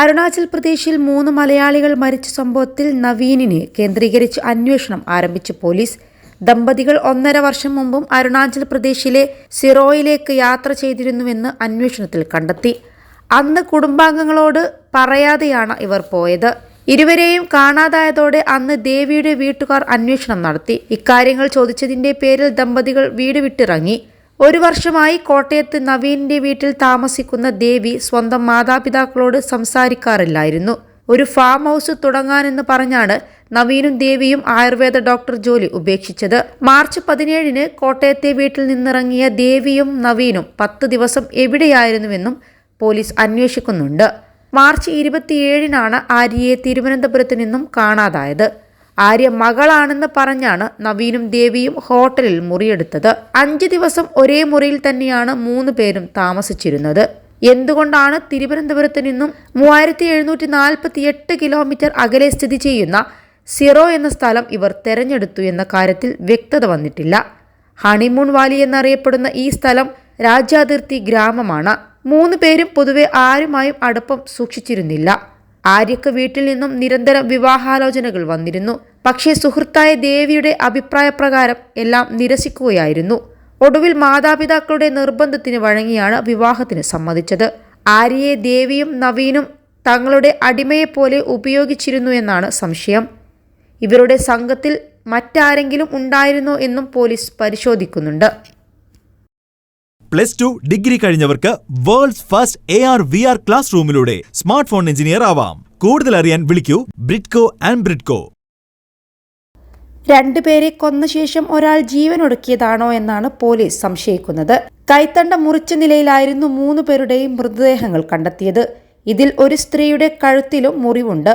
അരുണാചൽ പ്രദേശിൽ മൂന്ന് മലയാളികൾ മരിച്ച സംഭവത്തിൽ നവീനിനെ കേന്ദ്രീകരിച്ച് അന്വേഷണം ആരംഭിച്ച പോലീസ്. ദമ്പതികൾ ഒന്നര വർഷം മുമ്പും അരുണാചൽ പ്രദേശിലെ സിറോയിലേക്ക് യാത്ര ചെയ്തിരുന്നുവെന്ന് അന്വേഷണത്തിൽ കണ്ടെത്തി. അന്ന് കുടുംബാംഗങ്ങളോട് പറയാതെയാണ് ഇവർ പോയത്. ഇരുവരെയും കാണാതായതോടെ അന്ന് ദേവിയുടെ വീട്ടുകാർ അന്വേഷണം നടത്തി. ഇക്കാര്യങ്ങൾ ചോദിച്ചതിന്റെ പേരിൽ ദമ്പതികൾ വീട് വിട്ടിറങ്ങി. ഒരു വർഷമായി കോട്ടയത്ത് നവീനിന്റെ വീട്ടിൽ താമസിക്കുന്ന ദേവി സ്വന്തം മാതാപിതാക്കളോട് സംസാരിക്കാറില്ലായിരുന്നു. ഒരു ഫാം ഹൗസ് തുടങ്ങാനെന്ന് പറഞ്ഞാണ് നവീനും ദേവിയും ആയുർവേദ ഡോക്ടർ ജോലി ഉപേക്ഷിച്ചത്. മാർച്ച് പതിനേഴിന് കോട്ടയത്തെ വീട്ടിൽ നിന്നിറങ്ങിയ ദേവിയും നവീനും പത്ത് ദിവസം എവിടെയായിരുന്നുവെന്നും പോലീസ് അന്വേഷിക്കുന്നുണ്ട്. മാർച്ച് ഇരുപത്തിയേഴിനാണ് ആര്യയെ തിരുവനന്തപുരത്ത് നിന്നും കാണാതായത്. ആര്യ മകളാണെന്ന് പറഞ്ഞാണ് നവീനും ദേവിയും ഹോട്ടലിൽ മുറിയെടുത്തത്. അഞ്ച് ദിവസം ഒരേ മുറിയിൽ തന്നെയാണ് മൂന്ന് പേരും താമസിച്ചിരുന്നത്. എന്തുകൊണ്ടാണ് തിരുവനന്തപുരത്ത് നിന്നും മൂവായിരത്തി എഴുന്നൂറ്റി നാൽപ്പത്തി എട്ട് കിലോമീറ്റർ അകലെ സ്ഥിതി ചെയ്യുന്ന സിറോ എന്ന സ്ഥലം ഇവർ തെരഞ്ഞെടുത്തു എന്ന കാര്യത്തിൽ വ്യക്തത വന്നിട്ടില്ല. ഹണിമൂൺ വാലി എന്നറിയപ്പെടുന്ന ഈ സ്ഥലം രാജ്യാതിർത്തി ഗ്രാമമാണ്. മൂന്ന് പേരും പൊതുവെ ആരുമായും അടുപ്പം സൂക്ഷിച്ചിരുന്നില്ല. ആര്യക്ക് വീട്ടിൽ നിന്നും നിരന്തരം വിവാഹാലോചനകൾ വന്നിരുന്നു. പക്ഷേ സുഹൃത്തായ ദേവിയുടെ അഭിപ്രായപ്രകാരം എല്ലാം നിരസിക്കുകയായിരുന്നു. ഒടുവിൽ മാതാപിതാക്കളുടെ നിർബന്ധത്തിന് വഴങ്ങിയാണ് വിവാഹത്തിന് സമ്മതിച്ചത്. ആര്യയെ ദേവിയും നവീനും തങ്ങളുടെ അടിമയെപ്പോലെ ഉപയോഗിച്ചിരുന്നു എന്നാണ് സംശയം. ഇവരുടെ സംഘത്തിൽ മറ്റാരെങ്കിലും ഉണ്ടായിരുന്നോ എന്നും പോലീസ് പരിശോധിക്കുന്നുണ്ട്. Plus two degree കഴിഞ്ഞവർക്ക് world's first A R V R class റൂമിലൂടെ smart phone engineer ആവാം. കൂടുതൽ അറിയാൻ വിളിക്കൂ ബ്രിഡ്കോ ആൻഡ് ബ്രിഡ്കോ. രണ്ടുപേരെ കൊന്ന ശേഷം ഒരാൾ ജീവൻ ഒടുക്കിയതാണോ എന്നാണ് പോലീസ് സംശയിക്കുന്നത്. കൈത്തണ്ട മുറിച്ച നിലയിലായിരുന്നു മൂന്ന് പേരുടെയും മൃതദേഹങ്ങൾ കണ്ടെത്തിയത്. ഇതിൽ ഒരു സ്ത്രീയുടെ കഴുത്തിലും മുറിവുണ്ട്.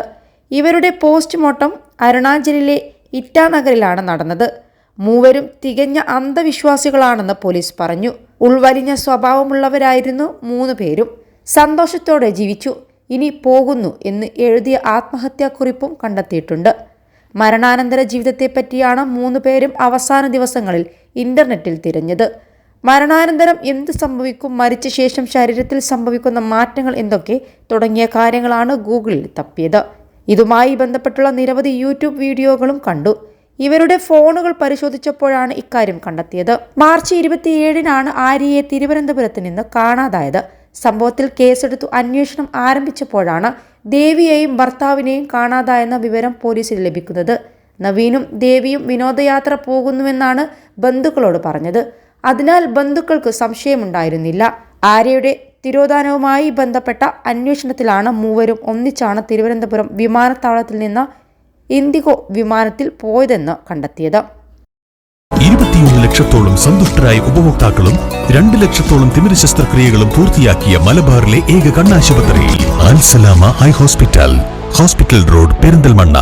ഇവരുടെ പോസ്റ്റ്മോർട്ടം അരുണാചലിലെ ഇറ്റാനഗറിലാണ് നടന്നത്. മൂവരും തികഞ്ഞ അന്ധവിശ്വാസികളാണെന്ന് പോലീസ് പറഞ്ഞു. ഉൾവലിഞ്ഞ സ്വഭാവമുള്ളവരായിരുന്നു മൂന്ന് പേരും. സന്തോഷത്തോടെ ജീവിച്ചു. ഇനി പോകുന്നു എന്ന് എഴുതിയ ആത്മഹത്യാക്കുറിപ്പും കണ്ടെത്തിയിട്ടുണ്ട്. മരണാനന്തര ജീവിതത്തെപ്പറ്റിയാണ് മൂന്ന് പേരും അവസാന ദിവസങ്ങളിൽ ഇന്റർനെറ്റിൽ തിരഞ്ഞത്. മരണാനന്തരം എന്ത് സംഭവിക്കും മരിച്ച ശേഷം ശരീരത്തിൽ സംഭവിക്കുന്ന മാറ്റങ്ങൾ എന്തൊക്കെ തുടങ്ങിയ കാര്യങ്ങളാണ് ഗൂഗിളിൽ തപ്പിയത്. ഇതുമായി ബന്ധപ്പെട്ടുള്ള നിരവധി യൂട്യൂബ് വീഡിയോകളും കണ്ടു. ഇവരുടെ ഫോണുകൾ പരിശോധിച്ചപ്പോഴാണ് ഇക്കാര്യം കണ്ടെത്തിയത്. മാർച്ച് ഇരുപത്തിയേഴിനാണ് ആര്യയെ തിരുവനന്തപുരത്ത് നിന്ന് കാണാതായത്. സംഭവത്തിൽ കേസെടുത്തു അന്വേഷണം ആരംഭിച്ചപ്പോഴാണ് ദേവിയെയും ഭർത്താവിനെയും കാണാതായെന്ന വിവരം പോലീസിൽ ലഭിക്കുന്നത്. നവീനും ദേവിയും വിനോദയാത്ര പോകുന്നുവെന്നാണ് ബന്ധുക്കളോട് പറഞ്ഞത്. അതിനാൽ ബന്ധുക്കൾക്ക് സംശയമുണ്ടായിരുന്നില്ല. ആര്യയുടെ തിരോധാനവുമായി ബന്ധപ്പെട്ട അന്വേഷണത്തിലാണ് മൂവരും ഒന്നിച്ചാണ് തിരുവനന്തപുരം വിമാനത്താവളത്തിൽ നിന്ന് ഇൻഡിഗോ വിമാനത്തിൽ പോയതെന്ന് കണ്ടെത്തിയത്. ഇരുപത്തിയൊന്ന് ലക്ഷത്തോളം സന്തുഷ്ടരായ ഉപഭോക്താക്കളും രണ്ട് ലക്ഷത്തോളം തിമിര ശസ്ത്രക്രിയകളും പൂർത്തിയാക്കിയ മലബാറിലെ ഏക കണ്ണാശുപത്രി Alsalama eye hospital. Hospital road Perinthalmanna.